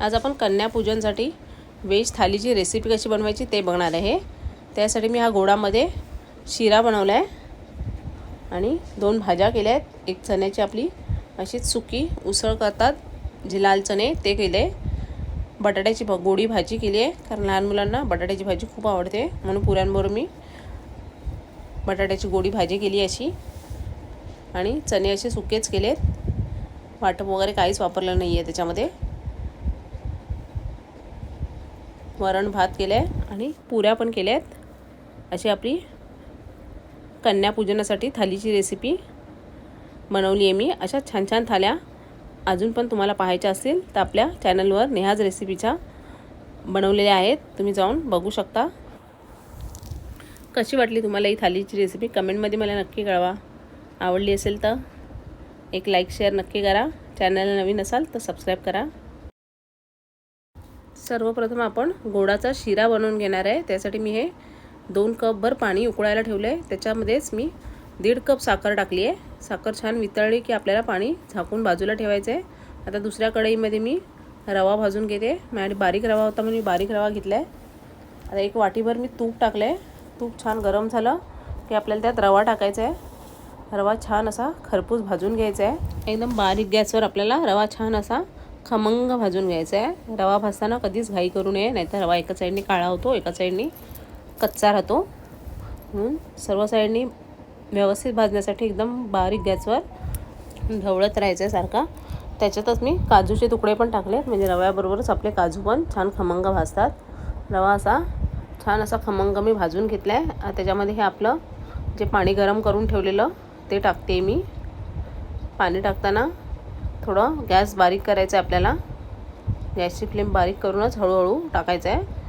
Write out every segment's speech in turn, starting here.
आज आपण कन्यापूजनसाठी veg थालीची recipe कशी बनवायची ते बघणार आहे. त्यासाठी मी हा गोडामध्ये शिरा बनवला आहे आणि दोन भाज्या केल्या आहेत एक चण्याची आपली अशीच सुकी उसळ करतात जे लाल चणे ते केले. बटाट्याची भ गोडी भाजी केली आहे कारण लहान मुलांना बटाट्याची भाजी खूप आवडते. म्हणून पुऱ्यांबरोबर मी बटाट्याची गोडी भाजी केली अशी. आणि चणे असे सुकेच केलेत. वाटप वगैरे काहीच वापरलं नाही आहे त्याच्यामध्ये. वरण भात केलं आहे आणि पुऱ्या पण केल्या आहेत अशी आपली कन्यापूजनासाठी थालीची रेसिपी बनवली आहे मी. अशा छान छान थाल्या अजून पण तुम्हाला पाहायच्या असतील तर आपल्या चॅनलवर नेहाज रेसिपीच्या बनवलेल्या आहेत. तुम्ही जाऊन बघू शकता. कशी वाटली तुम्हाला ही थालीची रेसिपी कमेंटमध्ये मला नक्की कळवा. आवडली असेल तर एक लाईक शेअर नक्की करा. चॅनलला नवीन असाल तर सबस्क्राईब करा. सर्वप्रथम आपण गोडाचा शिरा बनवून घेणार आहे. त्यासाठी मी हे दोन कपभर पाणी उकळायला ठेवलं आहे त्याच्यामध्येच मी दीड कप साखर टाकली आहे. साखर छान वितळली की आपल्याला पाणी झाकून बाजूला ठेवायचं आहे आता दुसऱ्या कढईमध्ये मी रवा भाजून घेते. माझ्याकडे बारीक रवा होता म्हणून मी बारीक रवा घेतला आहे आता एक वाटीभर मी तूप टाकलं आहे तूप छान गरम झालं की आपल्याला त्यात रवा टाकायचा आहे रवा छान असा खरपूस भाजून घ्यायचा आहे एकदम बारीक गॅसवर आपल्याला रवा छान असा खमंग भाजून घ्यायचा आहे रवा भाजताना कधीच घाई करू नये नाहीतर रवा एका साईडने काळा होतो एका साईडने कच्चा राहतो. म्हणून सर्व साईडनी व्यवस्थित भाजण्यासाठी एकदम बारीक गॅसवर ढवळत राहायचं आहे सारखा. त्याच्यातच मी काजूचे तुकडे पण टाकले म्हणजे रव्याबरोबरच आपले काजू पण छान खमंग भाजतात. रवा असा छान असा खमंग मी भाजून घेतला आहे त्याच्यामध्ये हे आपलं जे पाणी गरम करून ठेवलेलं ते टाकते मी. पाणी टाकताना थोडं गॅस बारीक करायचं आहे आपल्याला. गॅसची फ्लेम बारीक करूनच हळूहळू टाकायचं आहे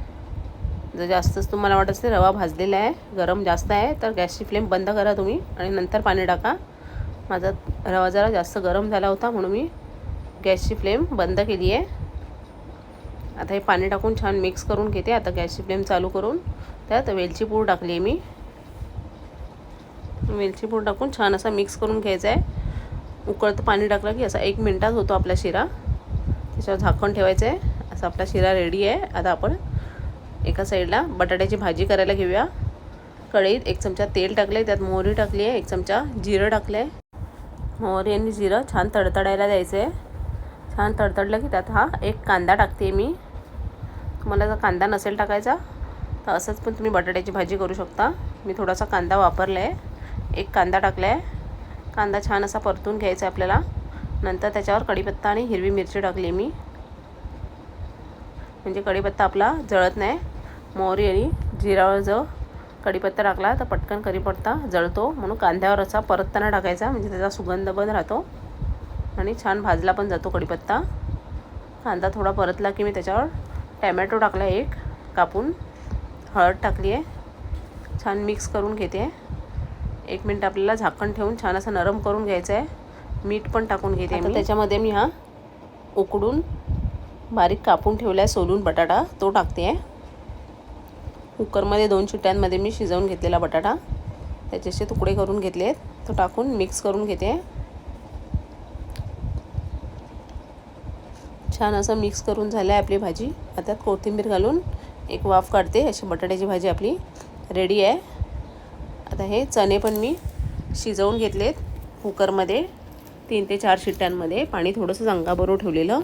जर जास्तच तुम्हाला वाटत असेल रवा भाजलेला आहे गरम जास्त आहे तर गॅसची फ्लेम बंद करा तुम्ही आणि नंतर पाणी टाका. माझा रवा जरा जास्त गरम झाला होता म्हणून मी गॅसची फ्लेम बंद केली आहे. आता हे पाणी टाकून छान मिक्स करून घेते. आता गॅसची फ्लेम चालू करून त्यात वेलची पूड टाकली आहे मी. वेलची पूड टाकून छान असा मिक्स करून घ्यायचा आहे उकळतं पाणी टाकलं की असा एक मिनटात होतो आपला शिरा. त्याच्यावर झाकण ठेवायचं आहे असा आपला शिरा रेडी आहे. आता आपण एका साईडला बटाट्याची भाजी करायला घेऊया. कढईत एक चमचा तेल टाकले त्यात मोहरी टाकली आहे. एक चमचा जिरं टाकलं आहे मोहरी आणि जिरं छान तडतडायला द्यायचं आहे छान तडतडलं की त्यात हा एक कांदा टाकते मी. तुम्हाला जर कांदा नसेल टाकायचा तर असंच पण तुम्ही बटाट्याची भाजी करू शकता. मी थोडासा कांदा वापरला आहे एक कांदा टाकला आहे कांदा छान असा परतून घ्यायचा आहे आपल्याला. नंतर त्याच्यावर कढीपत्ता आणि हिरवी मिरची टाकली मी. म्हणजे कढीपत्ता आपला जळत नाही. मोहरी आणि जिरावर जो कढीपत्ता टाकला तर पटकन कढीपत्ता जळतो. म्हणून कांद्यावर असा परतताना टाकायचा म्हणजे त्याचा सुगंध पण राहतो. आणि छान भाजला पण जातो कढीपत्ता. कांदा थोडा परतला की मी त्याच्यावर टॅमॅटो टाकला एक कापून. हळद टाकली आहे. छान मिक्स करून घेते. एक मिनट आपल्याला झाकण ठेवून छान असं नरम करून घ्यायचं आहे मीठ पण टाकून घेते मी. त्याच्यामध्ये मी हा उकडून बारीक कापून ठेवला आहे सोलून बटाटा. तो टाकते आहे कुकरमध्ये दोन शिट्ट्यांमध्ये मी शिजवून घेतलेला बटाटा. त्याचे तुकडे करून घेतले आहेत तो टाकून मिक्स करून घेते. छान असं मिक्स करून झालं आहे आपली भाजी. आता कोथिंबीर घालून एक वाफ काढते. अशी बटाट्याची भाजी आपली रेडी आहे. आता हे चणे पण मी शिजवून घेतलेत कुकरमध्ये. तीन ते चार शिट्ट्यांमध्ये. पाणी थोडंसं अंगाबरोबर ठेवलेलं.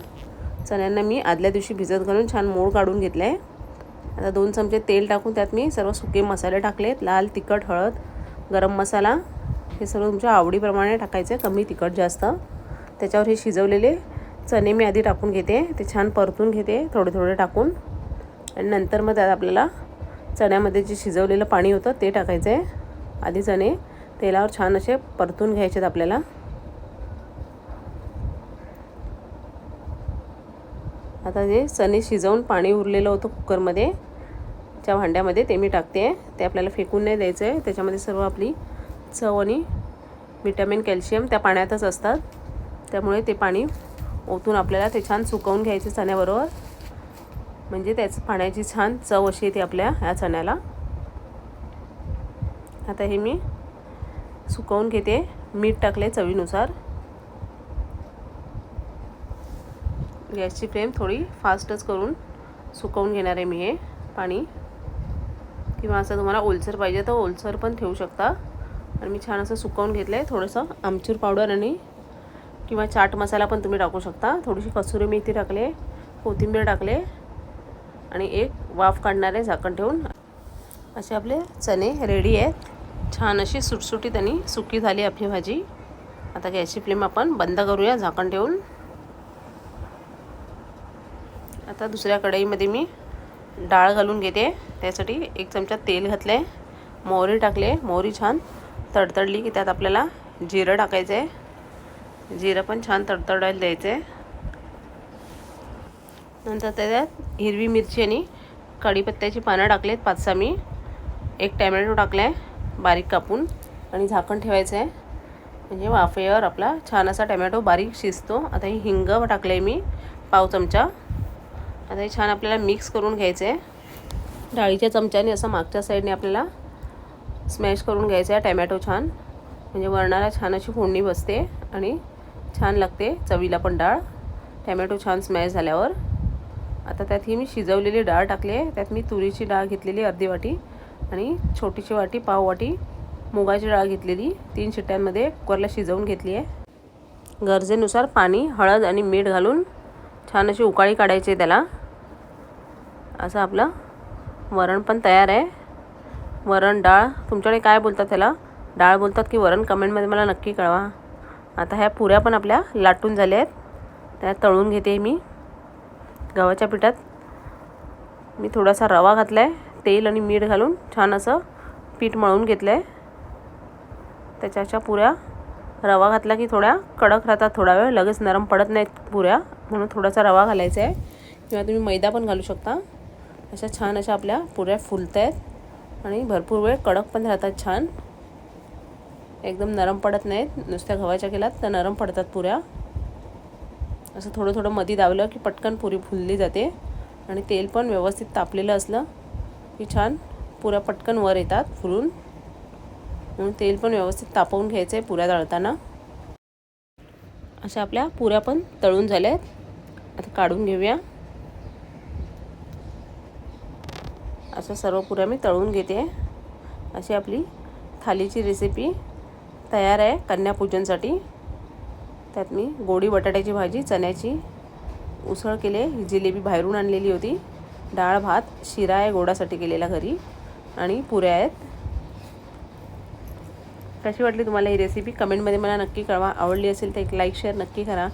चण्यांना मी आदल्या दिवशी भिजत घालून छान मोड काढून घेतलं आहे आता दोन चमचे तेल टाकून त्यात मी सर्व सुके मसाले टाकलेत. लाल तिखट हळद गरम मसाला. हे सर्व तुमच्या आवडीप्रमाणे टाकायचं. आहे कमी तिखट जास्त. त्याच्यावर हे शिजवलेले चणे मी आधी टाकून घेते. ते छान परतून घेते थोडे थोडे टाकून. आणि नंतर मग त्यात आपल्याला चण्यामध्ये जे शिजवलेलं पाणी होतं ते टाकायचं आहे आधी चणे तेलावर छान असे परतून घ्यायचे आहेत आपल्याला. आता जे चणे शिजवून पाणी उरलेलं होतं कुकरमध्ये. त्या भांड्यामध्ये ते मी टाकते. ते आपल्याला फेकून नाही द्यायचं आहे त्याच्यामध्ये सर्व आपली चव आणि विटॅमिन कॅल्शियम त्या पाण्यातच असतात. त्यामुळे ते पाणी ओतून आपल्याला ते छान सुकवून घ्यायचे चण्याबरोबर. म्हणजे त्याच पाण्याची छान चव अशी येते आपल्या ह्या चण्याला. आता हे मी सुकवून घेते. मीठ टाकले चवीनुसार. गॅसची फ्लेम थोडी फास्टच करून सुकवून घेणार आहे मी हे पाणी. किंवा असं तुम्हाला ओलसर पाहिजे तर ओलसर पण ठेवू शकता. आणि मी छान असं सुकवून घेतलं आहे थोडंसं आमचूर पावडर आणि किंवा चाट मसाला पण तुम्ही टाकू शकता. थोडीशी कसुरी मेथी टाकले कोथिंबीर टाकले आणि एक वाफ काढणारे झाकण ठेवून. असे आपले चणे रेडी आहेत. छान अशी सुटसुटीत आणि सुकी झाली आपली भाजी. आता गॅसची फ्लेम आपण बंद करूया झाकण ठेवून. आता दुसऱ्या कढईमध्ये मी डाळ घालून घेते. त्यासाठी एक चमचा तेल घातलं आहे मोहरी टाकले. मोहरी छान तडतडली की त्यात आपल्याला जिरं टाकायचं आहे जिरं पण छान तडतडायला द्यायचं आहे नंतर त्याच्यात हिरवी मिरची आणि कढीपत्त्याची पानं टाकलेत पाच सहा मी. एक टॅमॅटो टाकला आहे बारीक कापून आणि झाकण ठेवायचं आहे म्हणजे वाफेवर आपला छान असा टॅमॅटो बारीक शिजतो. आता ही हिंग टाकलं आहे मी पाव चमचा. आता हे छान आपल्याला मिक्स करून घ्यायचं आहे डाळीच्या चमच्याने असं मागच्या साईडने आपल्याला स्मॅश करून घ्यायचं आहे टॅमॅटो छान. म्हणजे वरणाला छान अशी फोडणी बसते आणि छान लागते चवीला पण डाळ. टॅमॅटो छान स्मॅश झाल्यावर. आता त्यात ही मी शिजवलेली डाळ टाकली आहे त्यात मी तुरीची डाळ घेतलेली अर्धी वाटी. आणि छोटीशी वाटी पाव वाटी मुगाची डाळ घेतलेली. तीन शिट्ट्यांमध्ये कुकरला शिजवून घेतली आहे गरजेनुसार पाणी हळद आणि मीठ घालून छान अशी उकाळी काढायची त्याला. असं आपलं वरण पण तयार आहे. वरण डाळ. तुमच्याकडे काय बोलतात त्याला? डाळ बोलतात की वरण कमेंटमध्ये मला नक्की कळवा. आता ह्या पुऱ्या पण आपल्या लाटून झाल्या आहेत. त्या तळून घेते मी. गव्हाच्या पिठात मी थोडासा रवा घातला आहे तेल आणि मीठ घालून छान असं पीठ मळून घेतलं आहे त्याच्या पुऱ्या रवा घातला की थोड्या कडक राहतात थोडा वेळ लगेच नरम पडत नाहीत पुऱ्या म्हणून थोडासा रवा घालायचा आहे किंवा तुम्ही मैदा पण घालू शकता. अशा छान अशा आपल्या पुऱ्या फुलत आहेत आणि भरपूर वेळ कडक पण राहतात छान. एकदम नरम पडत नाहीत नुसत्या गव्हाच्या केलात तर नरम पडतात पुऱ्या. असं थोडं थोडं मधी दावलं की पटकन पुरी फुलली जाते. आणि तेल पण व्यवस्थित तापलेलं असलं की छान पुऱ्या पटकन वर येतात फुलून. म्हणून तेल पण व्यवस्थित तापवून घ्यायचं आहे पुऱ्या तळताना अशा आपल्या पुऱ्या पण तळून झाल्या आहेत आता काढून घेऊया. अशा सर्व पुऱ्या मी तळून घेते. अशी आपली थालीची रेसिपी तयार आहे कन्यापूजनसाठी. त्यात मी गोडी बटाट्याची भाजी चण्याची उसळ केले ही जिलेबी बाहेरून आणलेली होती. डाळ भात शिरा आहे गोडासाठी केलेला घरी आणि पुऱ्या आहेत. कशी वाटली तुम्हाला ही रेसिपी कमेंटमध्ये मला नक्की कळवा. आवडली असेल तर एक लाईक शेअर नक्की करा.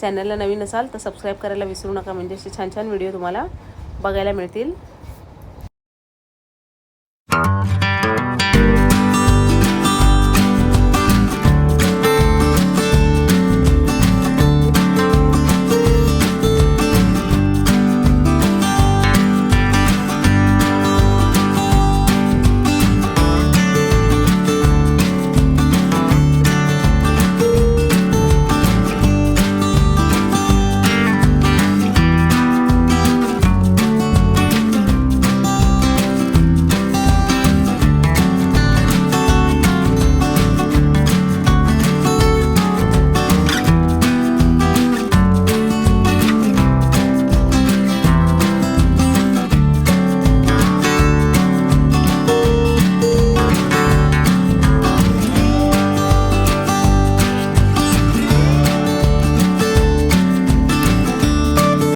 चॅनलला नवीन असाल तर सबस्क्राईब करायला विसरू नका. म्हणजे असे छान छान व्हिडिओ तुम्हाला बघायला मिळतील.